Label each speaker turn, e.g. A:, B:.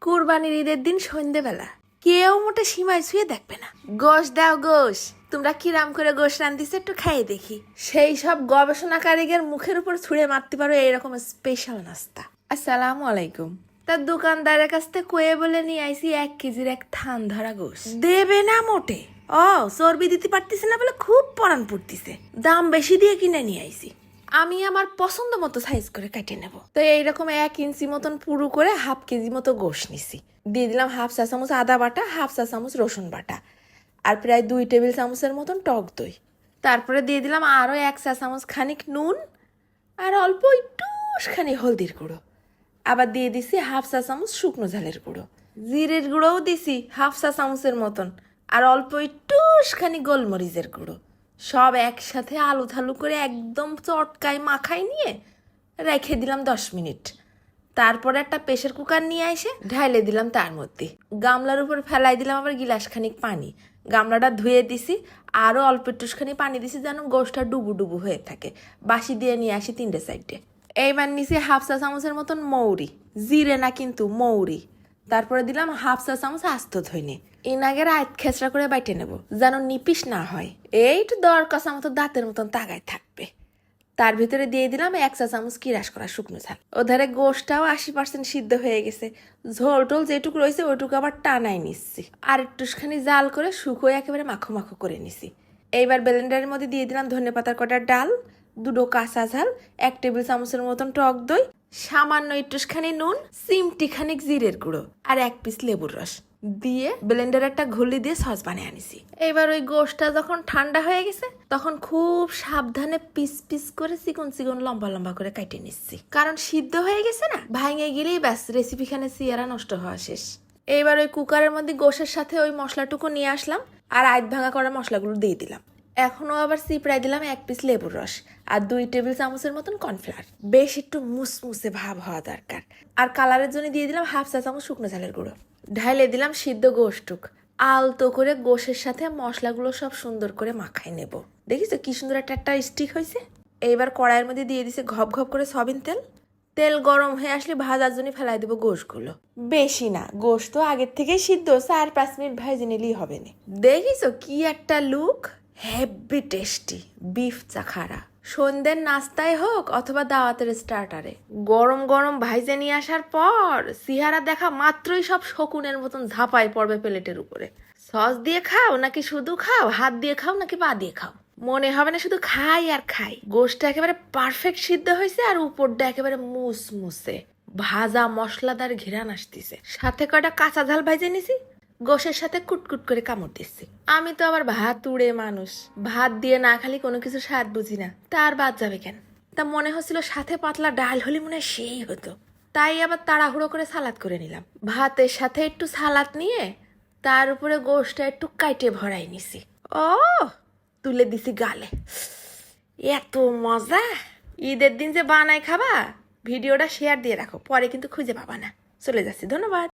A: কুরবানির ঈদের দিন সন্ধ্যেবেলা। কেউ মোটে সীমায় ছুঁয়ে দেখবে না। গোশ দাও গোশ, তোমরা কিরাম করে গোশ রান্ধিছে একটু খাইয়ে দেখি। সেই সব গবেষণাকারীদের মুখের উপর ছুঁড়ে মারতে পারো এইরকম স্পেশাল নাস্তা। আসসালামু আলাইকুম। তার দোকানদারের কাছ থেকে কয়ে বলে নিয়ে আইসি এক কেজির এক থান ধরা গোশ। দেবে না মোটে। ও, চর্বি দিতে পারতিছে না বলে খুব পরান পড়তিছে। দাম বেশি দিয়ে কিনে নিয়ে আইসি আমি আমার পছন্দ মতো সাইজ করে কেটে নেব। তো এইরকম এক ইঞ্চি মতন পুরু করে হাফ কেজি মতো গোশ নিছি। দিয়ে দিলাম হাফ চা চামচ আদা বাটা হাফ চা চামচ রসুন বাটা। আর প্রায় দুই টেবিল চামচের মতন টক দই। তারপরে দিয়ে দিলাম আরও এক চা চামচ খানিক নুন আর অল্প একটু খানি হলদির গুঁড়ো। আবার দিয়ে দিছি হাফ চা চামচ শুকনো ঝালের গুঁড়ো। জিরের গুঁড়োও দিছি হাফ চা চামচের মতন। আর অল্প একটু খানি গোলমরিচের গুঁড়ো। সব একসাথে আলু থালু করে একদম চটকায় মাখায় নিয়ে রেখে দিলাম দশ মিনিট। তারপরে একটা প্রেশার কুকার নিয়ে এসে ঢাইলে দিলাম তার মধ্যে। গামলার উপর ফেলাই দিলাম আবার গিলাস খানিক পানি। গামলাটা ধুয়ে দিছি, আরও অল্প একটুখানি পানি দিছি যেন গোষ্ঠটা ডুবু ডুবু হয়ে থাকে। বাসি দিয়ে নিয়ে আসি তিনটে সাইডে এইবার নিছি হাফ চা চামচের মতন মৌরি, জিরে না কিন্তু মৌরি। তারপরে দিলাম হাফ চা চামচ আস্ত ধইনে ইনাগের আয়ত খেচড়া করে বাইটে নেব, যেন নিপিস না হয়। এইটু দর কষা মতো দাঁতের মতন তাগায় থাকবে। তার ভিতরে দিয়ে দিলাম এক চা চামচ কিরাস করা শুকনো ঝাল। ওধারে গোশটাও আশি পার্সেন্ট সিদ্ধ হয়ে গেছে। ঝোল টোল যেটুকু রয়েছে ওইটুকু আবার টানাই নিচ্ছি। আর একটুখানি জাল করে শুকোয় একেবারে মাখো মাখো করে নিছি। এইবার ব্লেন্ডারের মধ্যে দিয়ে দিলাম ধনে পাতার কটার ডাল। দুটো কাঁচা ঝাল, এক টেবিল চামচের মতন টক দই, সামান্য একটুখানি নুন সিমটি খানিক জিরের গুঁড়ো আর এক পিস লেবুর রস। দিয়ে ব্লেন্ডার একটা ঘুলি দিয়ে সস বানিয়ে আনিছি। এবার ওই গোশটা যখন ঠান্ডা হয়ে গেছে, তখন খুব সাবধানে পিস পিস করে চিকন চিকন লম্বা লম্বা করে কাটে নিচ্ছি। কারণ সিদ্ধ হয়ে গেছে না, ভাঙে গেলেই ব্যাস রেসিপিখানে সিয়ারা নষ্ট হওয়া শেষ। এইবার ওই কুকারের মধ্যে গোশের সাথে ওই মশলাটুকু নিয়ে আসলাম আর আধ ভাঙা করা মশলাগুলো দিয়ে দিলাম। এখনও আবার চিপড়াই দিলাম এক পিস লেবুর রস আর দুই টেবিল চামচের মতন কর্নফ্লাওয়ার বেশ একটু মুসমুসে ভাব হওয়া দরকার। আর কালারের জন্য দিয়ে দিলাম হাফ চা চামচ শুকনো ঝালের গুঁড়ো। ঢাইলে দিলাম সিদ্ধ গোশটুক। আলতো করে গোশের সাথে মশলাগুলো সব সুন্দর করে মাখাই নেব। দেখিস কি সুন্দর একটা একটা স্টিক হয়েছে এইবার কড়াইয়ের মধ্যে দিয়ে দিছে ঘপ ঘপ করে সবিন তেল। তেল গরম হয়ে আসলে ভাজার জন্য ফেলাই দেবো গোশগুলো। বেশি না, গোশ তো আগের থেকেই সিদ্ধ চার পাঁচ মিনিট ভাইজে নিলেই হবে না। দেখিস কি একটা লুক হেভি টেস্টি বিফ চাখারা সন্ধ্যের নাস্তায় হোক অথবা দাওয়াতের স্টার্টারে গরম গরম ভাইজে নিয়ে আসার পর সিহারা দেখা মাত্রই সব শকুনের মতন ঝাঁপাই পড়বে প্লেটের উপরে। সস দিয়ে খাও নাকি শুধু খাও, হাত দিয়ে খাও নাকি পা দিয়ে খাও? মনে হবে না শুধু খাই আর খাই। গোশটা একেবারে পারফেক্ট সিদ্ধ হয়েছে আর উপরটা একেবারে মুস মুসে ভাজা মশলাদার ঘিরান আসতেছে। সাথে কয়টা কাঁচা ঝাল ভাইজে নিছি? গোশের সাথে কুটকুট করে কামড় দিচ্ছি। আমি তো আবার ভাত উড়ে মানুষ। ভাত দিয়ে না খালি কোনো কিছু স্বাদ বুঝি না। তার বাদ যাবে কেন? তা মনে হচ্ছিল সাথে পাতলা ডাল হলে মনে হয় সেই হতো। তাই আবার তাড়াহুড়ো করে সালাদ করে নিলাম। ভাতের সাথে একটু সালাদ নিয়ে তার উপরে গোশটা একটু কাইটে ভরাই নিছি। ও, তুলে দিছি গালে। এত মজা! ঈদের দিন যে বানায় খাবা, ভিডিওটা শেয়ার দিয়ে রাখো, পরে কিন্তু খুঁজে পাবা না। চলে যাচ্ছি, ধন্যবাদ।